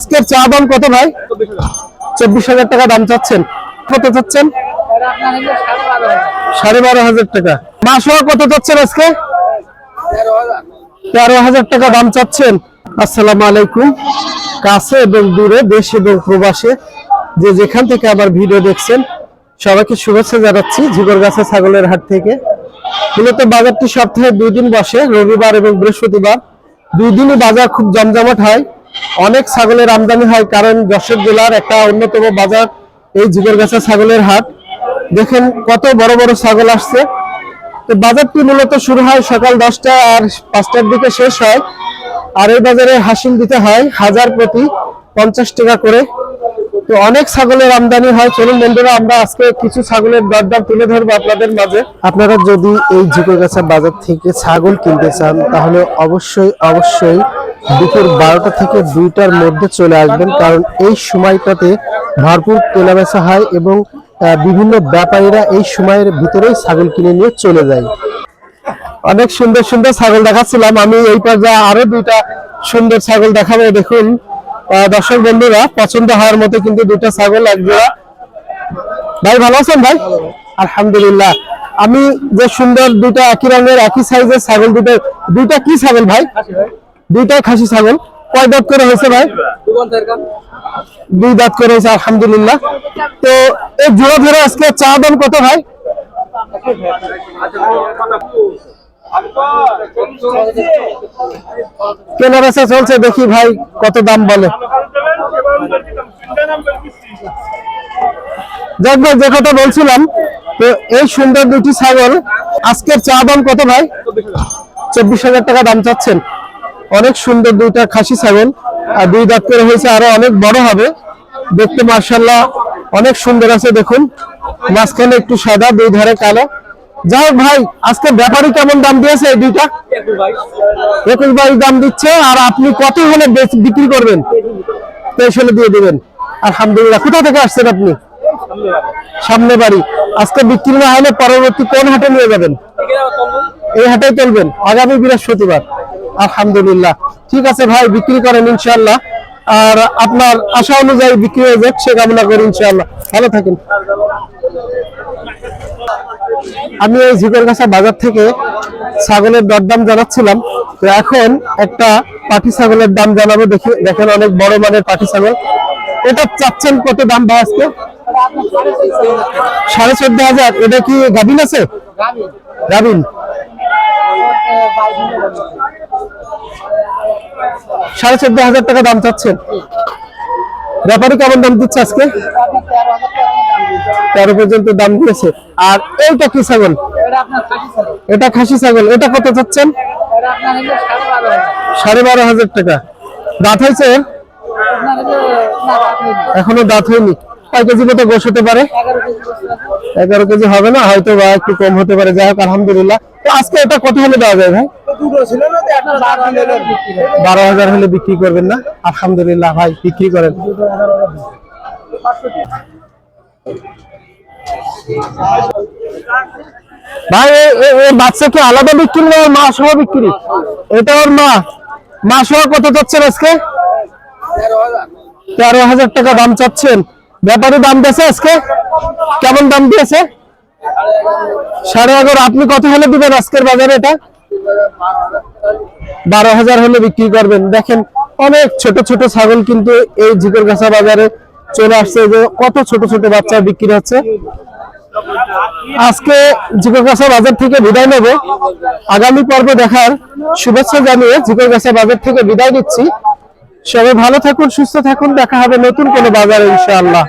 আজকের চা দাম কত ভাই? চব্বিশ হাজার টাকা দাম চাচ্ছেন। কত চাচ্ছেন? সাড়ে বারো হাজার টাকা। মাসও কত চাচ্ছেন আজকে? তেরো হাজার টাকা দাম চাচ্ছেন। আসসালামু আলাইকুম। কাছে এবং দূরে, দেশ এবং প্রবাসে যে যেখান থেকে আমার ভিডিও দেখছেন, সবাইকে শুভেচ্ছা জানাচ্ছি ঝিগরগাছা ছাগলের হাট থেকে। মূলত বাজারটি সপ্তাহে দুই দিন বসে, রবিবার এবং বৃহস্পতিবার। দুই দিনই বাজার খুব জমজমাট হয়। অনেক ছাগলের আমদানি হয়, কারণ যশোর জেলার একটা অন্যতম বাজার এই ঝিগরগাছা ছাগলের হাট। দেখেন কত বড় বড় ছাগল আসছে। তো বাজারটি মূলত শুরু হয় সকাল দশটা আর পাঁচটার দিকে শেষ হয়। আর এই বাজারে হাসিল দিতে হয় হাজার প্রতি পঞ্চাশ টাকা করে। তো অনেক ছাগলের আমদানি হয়। চলুন বন্ধুরা, আমরা আজকে কিছু ছাগলের দরদাম তুলে ধরবো আপনাদের মাঝে। আপনারা যদি এই ঝিকরগাছা বাজার থেকে ছাগল কিনতে চান, তাহলে অবশ্যই অবশ্যই দুপুর বারোটা থেকে দুইটার মধ্যে চলে আসবেন। কারণ এই সময়টাতে ভরপুর কেনাবেচা হয় এবং বিভিন্ন ব্যাপারীরা এই সময়ের ভিতরেই ছাগল কিনে নিয়ে চলে যায়। অনেক সুন্দর সুন্দর ছাগল দেখাচ্ছিলাম। আমি এই পর্যায়ে আরও দুইটা সুন্দর ছাগল দেখাবো, দেখুন। দর্শক বন্ধুরা, পছন্দ হওয়ার মতো কিন্তু দুইটা ছাগল, এক জোড়া। ভাই, ভালো আছেন ভাই? আলহামদুলিল্লাহ। আমি যে সুন্দর দুইটা একই রঙের, একই সাইজের ছাগল দুটো, দুইটা কি ছাগল ভাই? দুইটাই খাসি ছাগল। কয় দাঁত করে হয়েছে ভাই? দুই দাঁত করে হয়েছে, আলহামদুলিল্লাহ। তো এই জোড়া ধরে আজকে চা দাম কত ভাই? কেনা বেচা চলছে, দেখি ভাই কত দাম বলে। যাক যে কথা বলছিলাম, তো এই সুন্দর দুটি ছাগল, আজকের চা দাম কত ভাই? চব্বিশ হাজার টাকা দাম চাচ্ছেন। অনেক সুন্দর দুইটা খাসি ছাগল, আর দুই দাঁত করে হয়েছে, আরও অনেক বড় হবে। দেখতে মার্শাল্লাহ অনেক সুন্দর আছে, দেখুন। মাঝখানে একটু সাদা, দুই ধারে কালো। যাই হোক ভাই, আজকে ব্যাপারী কেমন দাম দিয়েছে এই দুইটা? একুশ বাইশ দাম দিচ্ছে, আর আপনি কত হলে বিক্রি করবেন? তেইশ হলে দিয়ে দিবেন। আলহামদুলিল্লাহ, কোথা থেকে আসছেন আপনি? সামনে বাড়ি। আজকে বিক্রি না হলে পরবর্তী কোন হাটে নিয়ে যাবেন? এই হাটেই চলবেন, আগামী বৃহস্পতিবার। আলহামদুলিল্লাহ। ঠিক আছে ভাই বিক্রি করেন ইনশাআল্লাহ। আর আপনার আশা অনুযায়ী বিক্রি হয়ে যাক সে কামনা করি ইনশাআল্লাহ। ভালো থাকেন। আমি এই ঝিকরগাছা বাজার থেকে ছাগলের দরদাম জানাচ্ছিলাম। তো এখন একটা পাটি ছাগলের দাম জানাব দেখি দেখেন অনেক বড় মানের পাটি ছাগল। এটা চাচ্ছেন কত দাম ভাই আজকে? সাড়ে চোদ্দ হাজার। এটা কি গাভিন আছে? গাভিন। সাড়ে চোদ্দ হাজার টাকা দাম চাচ্ছেন। ব্যাপারী কেমন দাম দিচ্ছে আজকে? তেরো পর্যন্ত দাম দিয়েছে। আর এইটা কি ছাগল? এটা খাসি ছাগল। এটা কত চাচ্ছেন? সাড়ে বারো হাজার টাকা। দাঁত হয়েছে? এখনও দাঁত হয়নি। কয় কেজি মতো গোস হতে পারে? এগারো কেজি হবে না হয়তো বা একটু কম হতে পারে। যাই হোক, আলহামদুলিল্লাহ। আজকে এটা কত হলে দেওয়া যায় ভাই? বারো হাজার হলে বিক্রি করবেন না? আলহামদুলিল্লাহ ভাই বিক্রি করেন। ভাই এর বাচ্চা কি আলাদা বিক্রি না মা সহ বিক্রি? এটা ওর মা। মা সহ কত চাচ্ছেন আজকে? তেরো হাজার টাকা দাম চাচ্ছেন। ব্যাপারে দাম দিয়েছে আজকে? কেমন দাম দিয়েছে? সাড়ে এগারো, আপনি কত হলে দিবেন আজকের বাজারে এটা? বারো হাজার হলে বিক্রি করবেন। দেখেন, অনেক ছোট ছোট ছাগল কিন্তু এই ঝিকরগাছা বাজারে চলে আসছে। যে কত ছোট ছোট বাচ্চা বিক্রি হচ্ছে। আজকে ঝিকরগাছা বাজার থেকে বিদায় নেব। আগামী পর্বে দেখার শুভেচ্ছা জানিয়ে ঝিকরগাছা বাজার থেকে বিদায় নিচ্ছি। সবাই ভালো থাকুন, সুস্থ থাকুন। দেখা হবে নতুন কোনো বাজারে, ইনশাআল্লাহ।